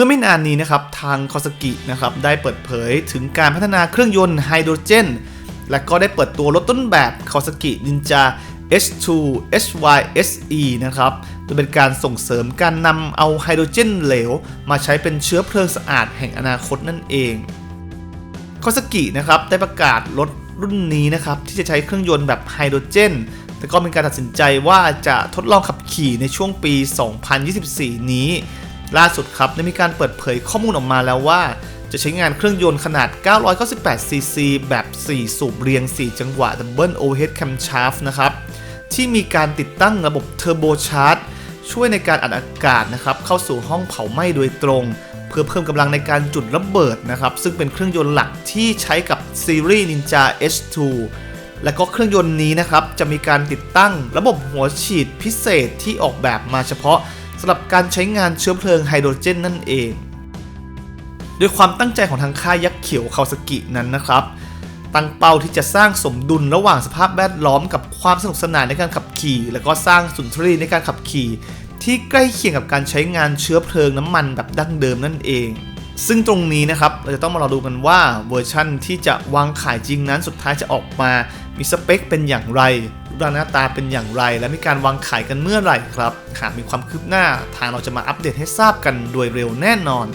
มื่อไม่นานนี้นะครับทางคอสกินะครับได้เปิดเผยถึงการพัฒนาเครื่องยนต์ไฮโดรเจน และก็ได้เปิดตัวรถต้นแบบ Kawasaki Ninja H2 HYSE นะครับโดยเป็นการส่งเสริมการนำเอาไฮโดรเจนเหลว มาใช้เป็นเชื้อเพลิงสะอาดแห่งอนาคตนั่นเองคอสกินะครับได้ประกาศรถรุ่นนี้นะครับที่จะใช้เครื่องยนต์แบบไฮโดรเจน แต่ก็เป็นการตัดสินใจว่าจะทดลองขับขี่ในช่วงปี 2024 นี้ ล่าสุดครับได้มีการเปิดเผยข้อมูลออกมาแล้วว่า จะใช้งานเครื่องยนต์ขนาด 998 ซีซี แบบ 4 สูบเรียง 4 จังหวะ Double Overhead Camshaft นะครับ ที่มีการติดตั้งระบบเทอร์โบชาร์จช่วยในการอัดอากาศนะครับ เข้าสู่ห้องเผาไหม้โดยตรง เพื่อเพิ่มกำลังในการจุดระเบิดนะครับ ซึ่งเป็นเครื่องยนต์หลักที่ใช้กับซีรีส์ Ninja H2 และก็เครื่องยนต์นี้นะครับ จะมีการติดตั้งระบบหัวฉีดพิเศษที่ออกแบบมาเฉพาะ สำหรับการใช้งานเชื้อเพลิงไฮโดรเจนนั่นเอง โดยความตั้งใจของทางค่ายยักษ์เขียวคาวสกินั้นนะครับ ตั้งเป้าที่จะสร้างสมดุลระหว่างสภาพแวดล้อมกับความสนุกสนานในการขับขี่ และก็สร้างสุนทรีในการขับขี่ ที่ใกล้เคียงกับการใช้งานเชื้อเพลิงน้ำมันแบบดั้งเดิมนั่นเอง ซึ่งตรงนี้นะครับเราจะต้องมารอดูกันว่าเวอร์ชั่นที่จะวางขายจริงนั้นสุดท้ายจะออกมา มีสเปคเป็นอย่างไรรูปร่างหน้าตาเป็นอย่างไร และมีการวางขายกันเมื่อไหร่ครับหากมีความคืบหน้าทางเราจะมาอัปเดตให้ทราบกันโดยเร็วแน่นอน